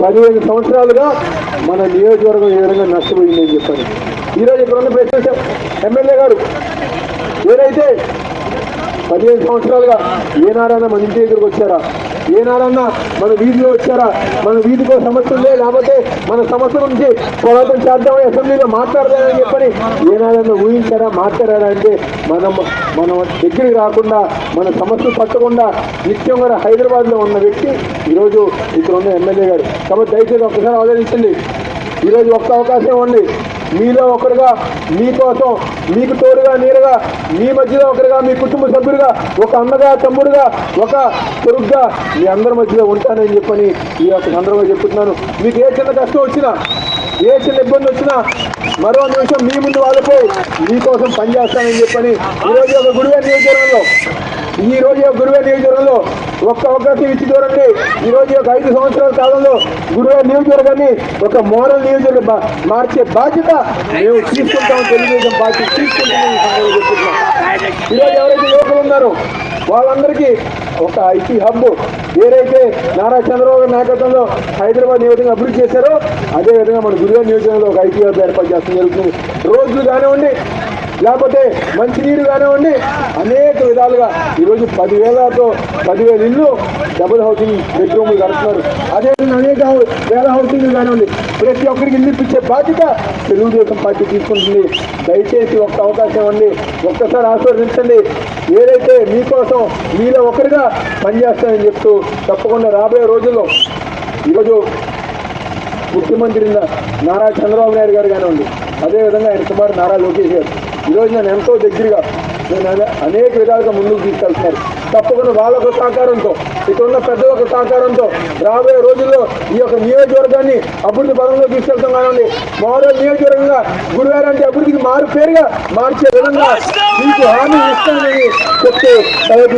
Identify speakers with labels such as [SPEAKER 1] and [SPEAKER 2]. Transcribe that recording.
[SPEAKER 1] పదిహేను సంవత్సరాలుగా మన నియోజకవర్గం ఏ విధంగా నష్టపోయిందని చెప్పాను ఈరోజు ఇక్కడ ఉన్న ప్రెసిడెంట్ ఎమ్మెల్యే గారు ఏదైతే పదిహేను సంవత్సరాలుగా ఏనాడన్నా మన ఇంటి దగ్గరకు వచ్చారా ఏనాడన్నా మన వీధిలో వచ్చారా? మన వీధికో సమస్య ఉందే లేకపోతే మన సమస్య నుంచి పోరాటం చేద్దామని అసెంబ్లీలో మాట్లాడదామని చెప్పని ఏనాడన్నా ఊహించారా మాట్లాడారా అంటే మనం మనం దగ్గరికి రాకుండా మన సమస్యలు పట్టకుండా నిత్యం కూడా హైదరాబాద్లో ఉన్న వ్యక్తి ఈరోజు ఇక్కడ ఉన్న ఎమ్మెల్యే గారు. కాబట్టి దయచేసి ఒక్కసారి ఆలోచించండి. ఈరోజు ఒక్క అవకాశం ఉంది మీలో ఒకరుగా మీకోసం మీకు తోడుగా నీరుగా మీ మధ్యలో ఒకరుగా మీ కుటుంబ సభ్యులుగా ఒక అన్నగా తమ్ముడుగా ఒక కొడుగ్గా మీ అందరి మధ్యలో ఉంటానని చెప్పని ఈ యొక్క సందర్భంగా చెప్తున్నాను. మీకు ఏ చిన్న కష్టం వచ్చినా ఏ చిన్న ఇబ్బంది వచ్చినా మరో నిమిషం మీ ముందు వాళ్ళపై మీకోసం పనిచేస్తానని చెప్పని ఈరోజు ఒక గుడిగా నియోజకవర్గంలో ఈ రోజు గురువే నియోజకవర్గంలో? ఒక్క అవకాశం ఇచ్చి చూడండి. ఈ రోజు యొక్క ఐదు సంవత్సరాల కాలంలో గురువే నియోజకవర్గాన్ని ఒక మోడల్ నియోజకవర్గ బా- మార్చే బాధ్యత మేము తీసుకుంటాం తెలుగుదేశం పార్టీ తీసుకుంటామని ఈరోజు ఎవరైతే యువకులు ఉన్నారో వాళ్ళందరికీ ఒక ఐటీ హబ్ ఏదైతే నారా చంద్రబాబు నాయకత్వంలో హైదరాబాద్ ఏ విధంగా అభివృద్ధి చేశారో అదేవిధంగా మన గురువే నియోజకవర్గంలో ఒక ఐటీ హబ్ ఏర్పాటు చేస్తాం జరుగుతుంది. రోజులు కానివ్వండి లేకపోతే మంచినీరు కానివ్వండి అనేక విధాలుగా ఈరోజు పదివేలతో పదివేల ఇల్లు డబుల్ హౌసింగ్ బెడ్రూమ్లు కడుతున్నారు. అదే అనేక వేల హౌసింగ్ కానివ్వండి ప్రతి ఒక్కరికి ఇల్లు ఇప్పించే బాధ్యత తెలుగుదేశం పార్టీ తీసుకుంటుంది. దయచేసి ఒక్క అవకాశం ఇవ్వండి ఒక్కసారి ఆశీర్వదించండి. ఏదైతే మీకోసం మీలో ఒకరిగా పనిచేస్తానని చెప్తూ తప్పకుండా రాబోయే రోజుల్లో ఈరోజు ముఖ్యమంత్రి నారా చంద్రబాబు నాయుడు గారు కానివ్వండి అదేవిధంగా ఆయన కుమారు నారా లోకేష్ గారు. ఈరోజు నేను ఎంతో దగ్గరగా నేను అనేక విధాలుగా ముందుకు తీసుకెళ్తున్నారు. తప్పకుండా వాళ్ళకు సహకారంతో ఇక్కడున్న పెద్దలకు సహకారంతో రాబోయే రోజుల్లో ఈ యొక్క నియోజకవర్గాన్ని అభివృద్ధి పదంలో తీసుకెళ్తాం కానివ్వండి. మోడల్ నియోజకవర్గంగా గురువారం అంటే అభివృద్ధికి మారు పేరుగా మార్చే విధంగా మీకు హామీ ఇస్తానని చెప్తే సెలవు